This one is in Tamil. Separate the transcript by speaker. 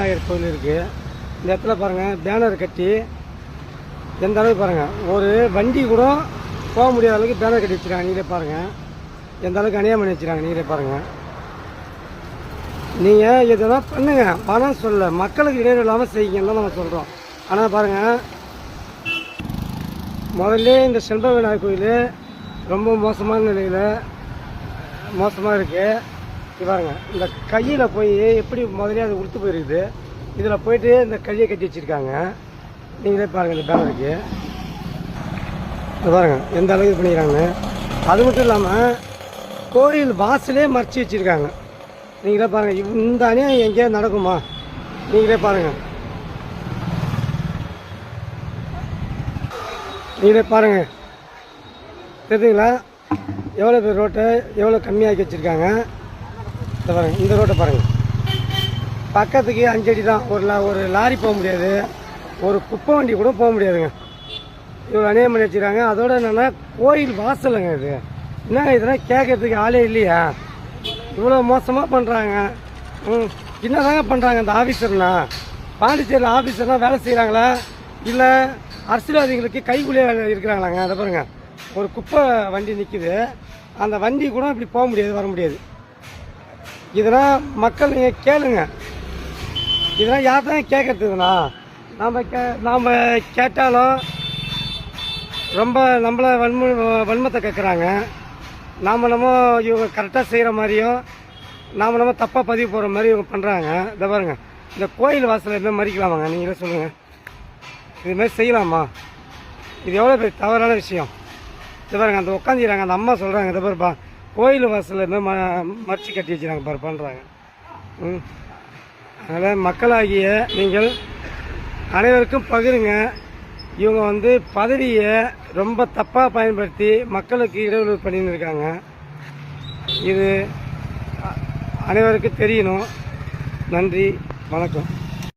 Speaker 1: விநாயகர் கோயில் இருக்குது இந்த இடத்துல பாருங்கள் பேனர் கட்டி எந்த அளவுக்கு பாருங்கள் ஒரு வண்டி கூட போக முடியாத அளவுக்கு பேனர் கட்டி வச்சுருக்காங்க நீங்களே பாருங்கள் எந்த அளவுக்கு அநியாயம் பண்ணி வச்சுருக்காங்க நீங்களே பாருங்கள் நீங்கள் இதெல்லாம் பண்ணுங்க பணம் சொல்ல மக்களுக்கு இடையூறு இல்லாமல் செய்யுங்கன்னு தான் நம்ம சொல்கிறோம் ஆனால் பாருங்கள் முதல்ல இந்த செண்ப விநாயகர் கோயில் ரொம்ப மோசமான நிலையில் மோசமாக இருக்குது பாருங்க இந்த கையில் போய் எப்படி முதலே அது உடுத்து போயிருக்குது இதில் போயிட்டு இந்த கையை கட்டி வச்சுருக்காங்க. நீங்களே பாருங்கள் இந்த பேனருக்கு இது எந்த அளவுக்கு இது பண்ணிக்கிறாங்க அது மட்டும் இல்லாமல் கோயில் வாசலே மறைச்சி வச்சுருக்காங்க. நீங்களே பாருங்கள் இந்த அணியாக எங்கேயாவது நடக்குமா? நீங்களே பாருங்கள் நீங்களே பாருங்கள் தெரியுதுங்களா? எவ்வளோ பேர் ரோட்டை எவ்வளோ கம்மியாக்கி வச்சுருக்காங்க? இந்த பாருங்கள் இந்த ரோட்டை பாருங்கள் பக்கத்துக்கு அஞ்சடி தான். ஒரு லா ஒரு லாரி போக முடியாது. ஒரு குப்பை வண்டி கூட போக முடியாதுங்க. இவ்வளோ அநியாயம் பண்ணி வச்சுக்கிறாங்க அதோட என்னென்னா கோயில் வாசலுங்க இது. என்னங்க இதெல்லாம் கேட்கறதுக்கு ஆளே இல்லையா? இவ்வளோ மோசமாக பண்ணுறாங்க ம் என்னதாங்க பண்ணுறாங்க இந்த ஆஃபீஸர்னா பாண்டிச்சேரியில் ஆஃபீஸர்லாம் வேலை செய்கிறாங்களா இல்லை அரசியல்வாதிகளுக்கு கைக்குள்ளே இருக்கிறாங்களாங்க? அதை பாருங்க. ஒரு குப்பை வண்டி நிற்கிது அந்த வண்டி கூட இப்படி போக முடியாது வர முடியாது. இதெல்லாம் மக்கள் நீங்கள் கேளுங்க. இதெல்லாம் யார் தான் கேட்கறதுனா நாம் கே நாம் கேட்டாலும் ரொம்ப நம்மளை வன்ம வன்மத்தை கேட்குறாங்க நாம் நம்ம இவங்க கரெக்டாக செய்கிற மாதிரியும் நாம் நம்ம தப்பாக பதிவு போகிற மாதிரி இவங்க பண்ணுறாங்க இதை பாருங்க இந்த கோயில் வாசலை என்ன மறிக்கலாமாங்க நீங்களே சொல்லுங்கள் இதுமாரி செய்யலாமா? இது எவ்வளோ பெரிய தவறான விஷயம். இது பாருங்க அந்த உட்காந்துக்கிறாங்க அந்த அம்மா சொல்கிறாங்க இதை பாருப்பா. கோயில் வாசலில் ம மறைச்சி கட்டி வச்சுறாங்க பாரு பண்ணுறாங்க ம். அதனால் மக்களாகிய நீங்கள் அனைவருக்கும் பகிருங்க. இவங்க வந்து பதவியை ரொம்ப தப்பாக பயன்படுத்தி மக்களுக்கு இடஒதுக்கீடு பண்ணின்னு இருக்காங்க. இது அனைவருக்கும் தெரியணும். நன்றி வணக்கம்.